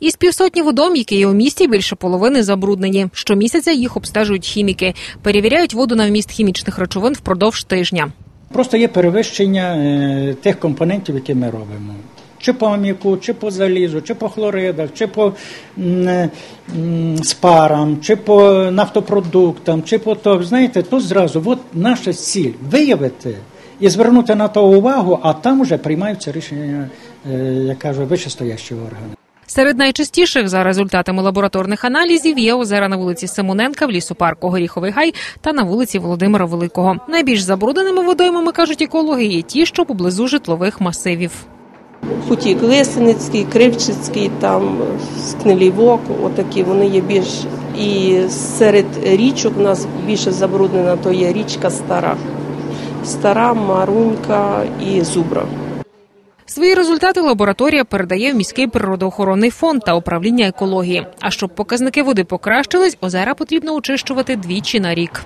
Із півсотні водом, які є у місті, більше половини забруднені. Щомісяця їх обстежують хіміки, перевіряють воду на вміст хімічних речовин впродовж тижня. Просто є перевищення е, тих компонентів, які ми робимо. Чи по аміку, чи по залізу, чи по хлоридах, чи по м, е, м, спарам, чи по нафтопродуктам, чи по то. Знаєте, то зразу от наша ціль виявити і звернути на то увагу, а там вже приймаються рішення, е, як кажуть, вищестоящі органи. Серед найчастіших за результатами лабораторних аналізів є озера на вулиці Симоненка в лісопарку Горіховий Гай та на вулиці Володимира Великого. Найбільш забрудненими водоймами кажуть екологи є ті, що поблизу житлових масивів. Потік Лисеницький, Кривчицький, там Скнилівок, отакі вони є більш. І серед річок у нас більше забруднена, то є річка Стара. Стара, Марунька і Зубра. Свої результати лабораторія передає в міський природоохоронний фонд та управління екології. А щоб показники води покращились, озера потрібно очищувати двічі на рік.